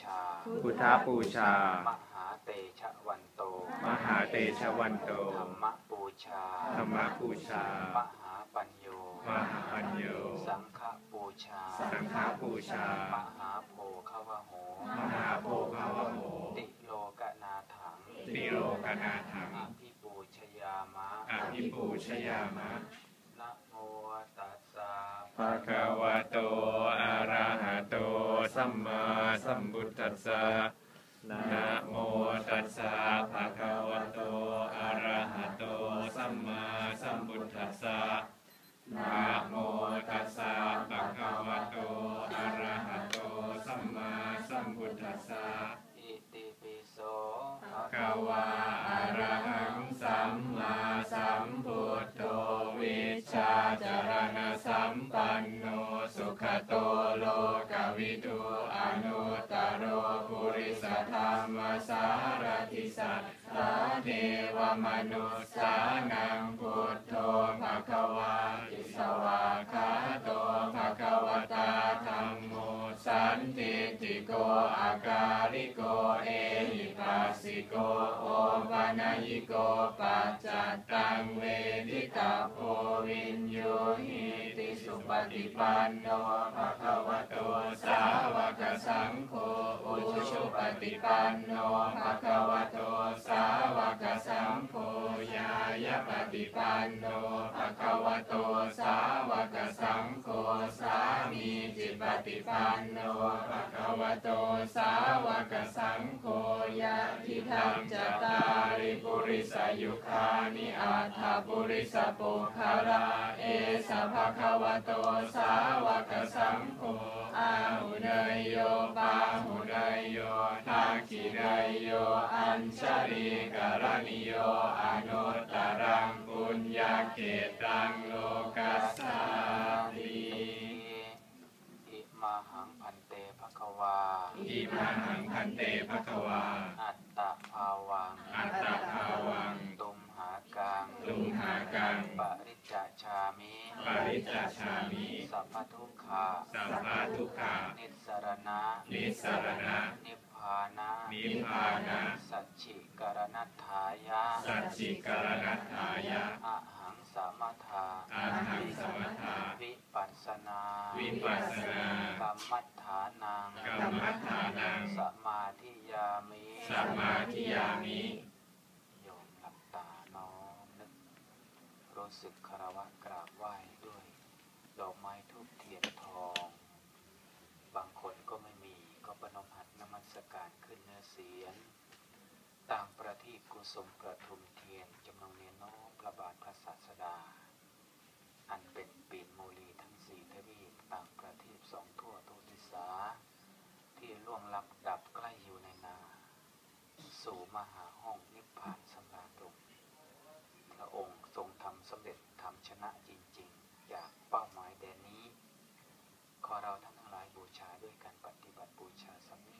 ชา พุทธบูชา มหาเตชะวันโต มหาเตชะวันโต ธรรมบูชา ธรรมบูชา มหาปัญโย มหาปัญโย สังฆบูชา สังฆบูชา มหาโพคาวโหมหาโพภาวโหติโลกนาถัง ติโลกนาถังอภิปูชยามะอภิปูชยามะนะโมตัสสะภะคะวะโต อะระหะโต สัมมา สัมพุทธัสสะนะโมตัสสะภะคะวะโตอะระหะโตสัมมาสัมพุทธัสสะนะโมตัสสะภะคะวะโตอะระหะโตสัมมาสัมพุทธัสสะอิติปิโสภะคะวะอะระ สัทธาเทวมนุสสานังพุทโธภะคะวะอิสวาคาโตภะคะวตาธัมโมสันติติโกอาการิโกเอหิปัสสิโกโอปานายิโกปัจจัตตังเวทิตาโพวินโยหิติสุปฏิปันโนภะคะวะโตสาวกสังโฆอุชุปฏิปันโนภะคะวะ ฏิปันโนภะคะวะโตสาวกสังโฆสามีจิตปฏิปันโนภะคะวะโตสาวกสังโฆยะทิทังจตาริปุริสยุคานิอาถาปุริสปุคาราเอสะภะคะวะโตสาวกสังโฆอาหุเนยโยปาหุเนยโยทักขิเนยโยอัญชริกรณิโยอนุตตรังปุญญา เขตังโลกัสสาติอิมาหังพันเตภคววาอิมาหังพันเตภควา อัตตะภาวัง อัตตาภาวัง ตุมหากังลุมหากัง ปริจจชามิปริจจาชามิ สัพพทุกขาสัพพะทุกขานิสรณะ นิสสรณะ นิพพานะนิพพานะ สัจฉิกรณัฏฐายะ สัจจิกรณัฏฐายะอะหัง สามทาอาหังสมถาวิปัสสนาวิปัสสนากรรมัฏฐานังกรรมัฏฐานังสมาธิยามิสมาธิยามิโยมหลับตาน้อมนึกรู้สึกคารวะกราบไหว้ด้วยดอกไม้ทูบเทียนทอง บางคนก็ไม่มีก็ประนมหัดนมัสการขึ้นเนื้อเสียงตามประทีปกุศลประทุมเทียนจำนงเนียนน้อมพระ สู่มหาห้องนิพพานสมาดมพระองค์ทรงทำสำเร็จทำชนะจริงๆ จากเป้าหมายแดนนี้ ขอเราทั้งหลายบูชาด้วยการปฏิบัติบูชาสำเร็จ